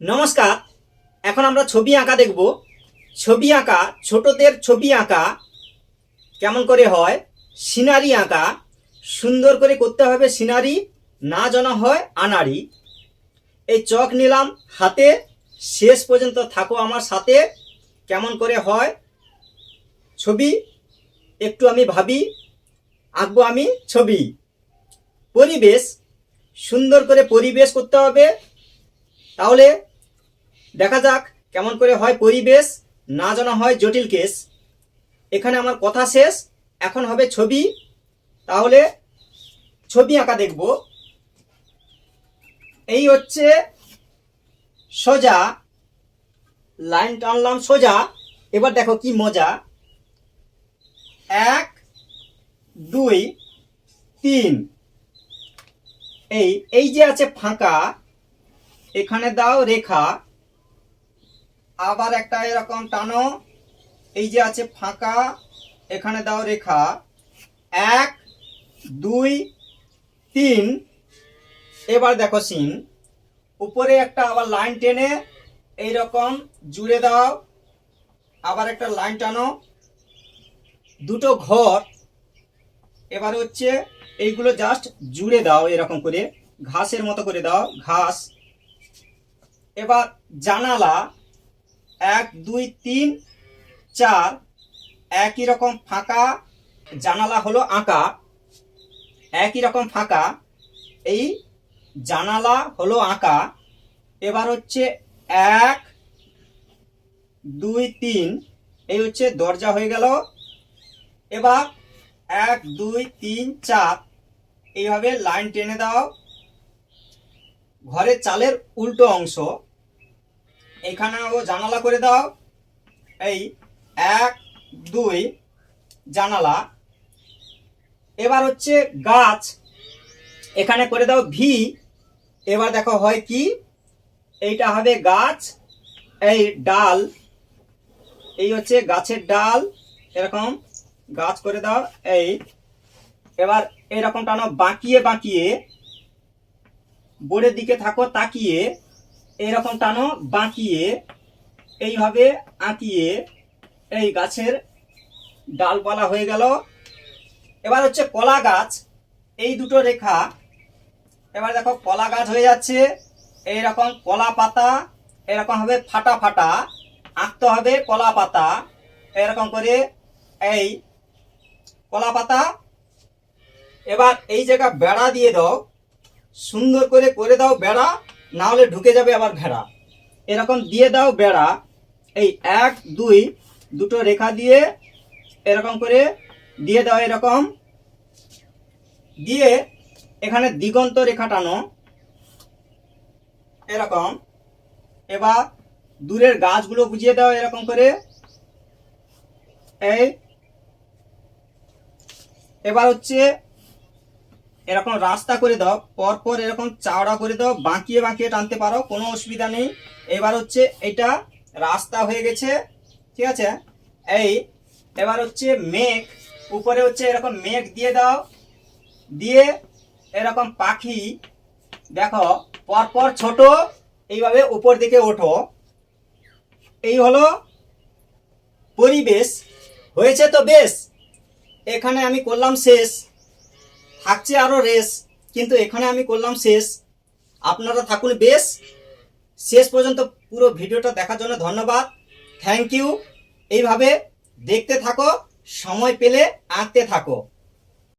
নমস্কার, এখন আমরা ছবি আঁকা দেখব। ছবি আঁকা, ছোটদের ছবি আঁকা, কেমন করে হয়? সিনারি আঁকা, সুন্দর করে করতে হবে সিনারি, না জানা হয় আনাড়ি এই চক নিলাম হাতে, শেষ পর্যন্ত থাকো আমার সাথে, কেমন করে হয়? ছবি, একটু আমি ভাবি, আঁকবো আমি ছবি। পরিবেশ, সুন্দর করে পরিবেশ করতে হবে তাহলে দেখা যাক কেমন করে হয় পরিবেশ, না জানা হয় জটিল কেস। এখানে আমার কথা শেষ, এখন হবে ছবি। তাহলে ছবি আঁকা দেখব। এই হচ্ছে সোজা, লাইন টানলাম সোজা। এবার দেখো কি মজা। এক, দুই, তিন। এই এই যে আছে ফাঁকা এখানে দাও রেখা। আবার একটা এরকম টানো। এই যে আছে ফাঁকা, এখানে দাও রেখা। এক, দুই, তিন। এবার দেখো সিন। উপরে একটা আবার লাইন টেনে এই রকম জুড়ে দাও। আবার একটা লাইন টানো। দুটো ঘর। এবার হচ্ছে এইগুলো জাস্ট জুড়ে দাও এরকম করে। ঘাসের মতো করে দাও। ঘাস। এবার জানালা এক, দুই, তিন, চার, একই রকম ফাঁকা জানালা হলো আঁকা। একই রকম ফাঁকা, এই জানালা হলো আঁকা। এবার হচ্ছে এক, দুই, তিন, এই হচ্ছে দরজা হয়ে গেল। এবার এক, দুই, তিন, চার, এইভাবে লাইন টেনে দাও। ঘরের চালের উল্টো অংশ এখানেও জানালা করে দাও। এই এক, দুই, জানালা। এবার হচ্ছে গাছ। এখানে করে দাও ভি। এবার দেখো হয় কি? এইটা হবে গাছ। এই ডাল। এই হচ্ছে গাছের ডাল। এরকম গাছ করে দাও। এই। এবার এরকম টানো বাঁকিয়ে বাঁকিয়ে। বোর্ডের দিকে থাকো, তাকিয়ে। এইরকম টানো, বাঁকিয়ে, এইভাবে আঁকিয়ে এই গাছের ডালপালা হয়ে গেল। এবার হচ্ছে কলা গাছ, এই দুটো রেখা। এবার দেখো কলা গাছ হয়ে যাচ্ছে, এইরকম কলা পাতা, এরকম হবে ফাটা ফাটা, আঁকতে হবে কলা পাতা। এরকম করে এই কলা পাতা, এবার এই জায়গা বেড়া দিয়ে দাও, সুন্দর করে করে দাও বেড়া। না হলে ঢুকে যাবে আবার ভেড়া। এরকম দিয়ে দাও বেড়া। এই এক, দুই, দুটো রেখা দিয়ে এরকম করে দিয়ে দাও এরকম। দিয়ে এখানে দিগন্ত রেখা টানো। এরকম। এবার দূরের গাছগুলো বুঝিয়ে দাও এরকম করে। এই। এবার হচ্ছে এরকম রাস্তা করে দাও, পরপর এরকম চাওড়া করে দাও, বাঁকিয়ে বাঁকিয়ে টানতে পারো, কোনো অসুবিধা নেই। এবার হচ্ছে এটা রাস্তা হয়ে গেছে, ঠিক আছে? এই, এবার হচ্ছে মেঘ, উপরে হচ্ছে এরকম মেঘ দিয়ে দাও, দিয়ে এরকম পাখি, দেখো, পরপর ছোট, এইভাবে উপর দিকে ওঠো। এই হলো পরিবেশ। হয়েছে তো বেশ। এখানে আমি করলাম শেষ। থাকছে আরও রেস, কিন্তু এখানে আমি করলাম শেষ। আপনারা থাকুন বেশ। শেষ পর্যন্ত পুরো ভিডিওটা দেখার জন্য ধন্যবাদ। থ্যাংক ইউ এইভাবে দেখতে থাকো, সময় পেলে আঁকতে থাকো।